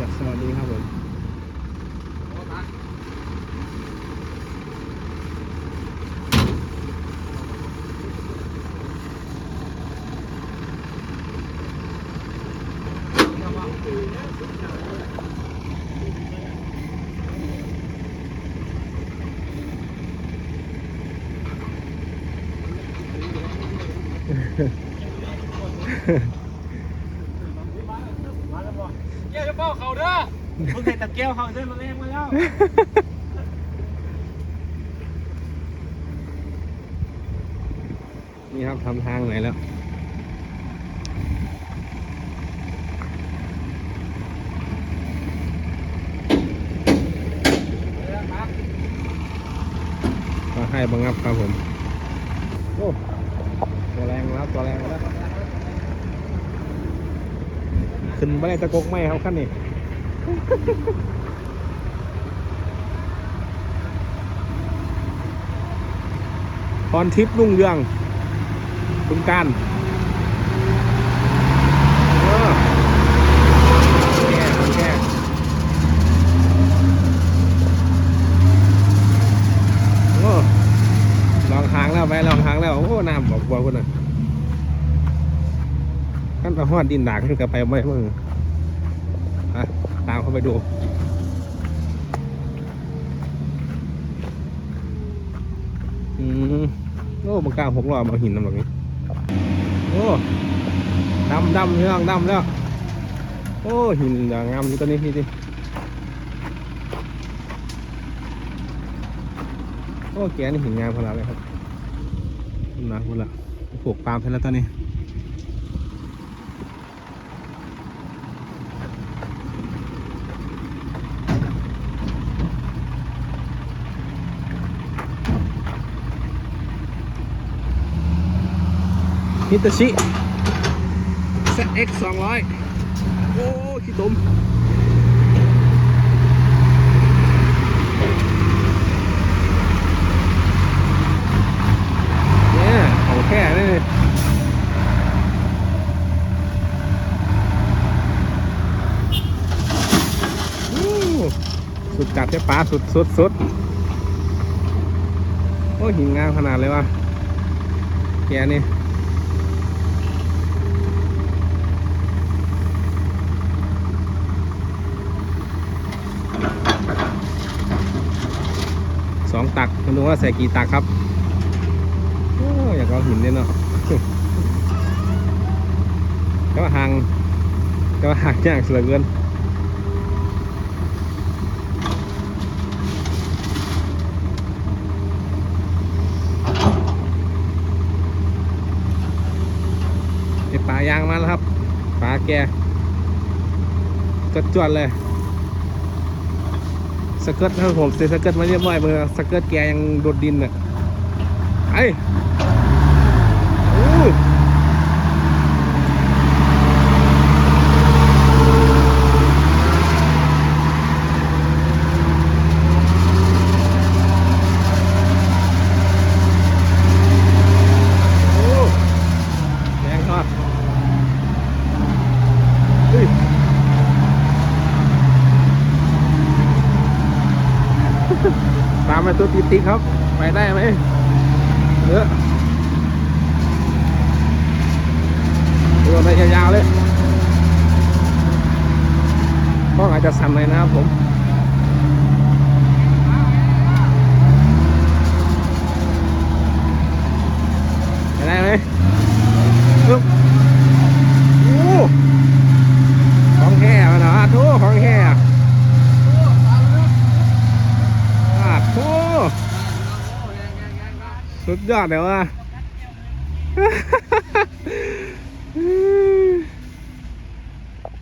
ดัสสวัสดีครับผมแก้ว จะเป้าเขาเด้อมึงเห็นต่แก้วเขาเดินมาแรงมาแล้วนี่ครับทำทางไหนแล้วก็ให้บังคับครับผม โอ้ตัวแรงมาแล้วตัวแรงมาแล้ว ขึ้นไปได้ตะกกไหมครับขั้นนี้พรทิพย์รุ่งเรืองคุณการเออแก้คนแก้โอ้ลองทางแล้วไปลองทางแล้ว โอ้ น้ำบอกบอกคนน่ะ ขั้นไปหอดดินดากขึ้นกับไปไม่มึงอะตามเข้าไปดูอืมโอ้บางกล้าหกล้อมาหินน้ำแบบนี้ โอ้ดำดำเรื่องดำแล้ว โอ้หินอย่างงามนี่ตัวนี้พี่ดิโอ้แกนี่หินงามขนาดเลยครับนะคุณละปลูกปาล์มไปแล้วตอนนี้ ฮิตาชิ ZX 200 โอ้ขี้ตมเนี่ยของแค่นี่ยสุดจัดใช่ปลาสุดสุดสุดโอ้หินงามขนาดเลยว่ะแกนี่ สองตักไม่รู้ว่าใส่กี่ตักครับออยากเอาหินเนี่ยเนาะก็ห่างก็ห่างยากเสือเกินไปลายางมาแล้วครับปลาแกจวดๆเลย สเกิร์ตครับผมเซสเกิร์ตมาเรียบร้อยเบอร์สเกิร์ตแกยังโดดดินอะไอ้โอ้โอ้แรงทอดเฮ้ย ตามไปตัวติดติครับ ไปได้ไหมเยอะตัวไปยาวๆเลยก็อาจจะสั่นเลยนะครับผม ไปได้ไหมปึ๊บโอ้ของแค่มาเนาะทุกของแค่อะ อาโถ สุดยอดเลยว่ะ